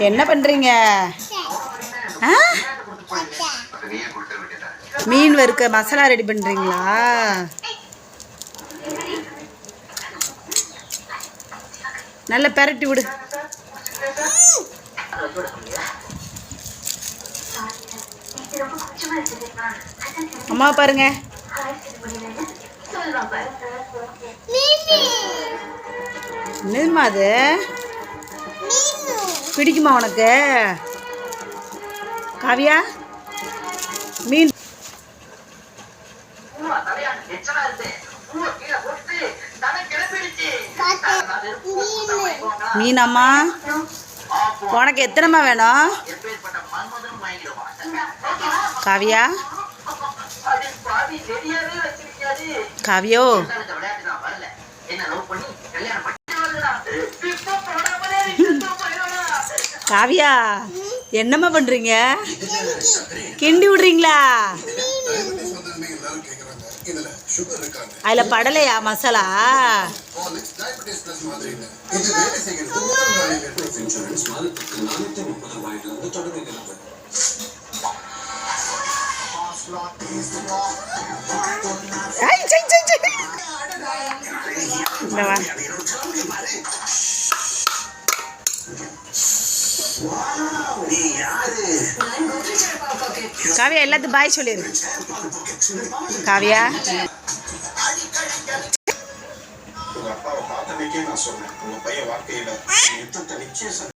என்ன பண்ணுறீங்க ஆ? மீன் வறுக்க மசாலா ரெடி பண்ணுறீங்களா நல்லா பெரட்டி விடு. அம்மா பாருங்க. என்னதும்மா அது? பிடிக்குமா உனக்கு? காவியா? மீன். மீனம்மா உனக்கு எத்தனைமா வேணும்? காவியா? காவியோ? காவியா என்னம்மா பண்ணுறீங்க கிண்டி விடுறீங்களா? அதில் படலையா மசாலா? ஐ, காவியா எல்லாத்தையும் பாய் சொல்லிடு காவியா. உங்க அப்பாவை பார்த்தன்னைக்கே நான் சொன்னேன் உங்க பையன் வாழ்க்கையில யுத்தத்தை நிச்சயம்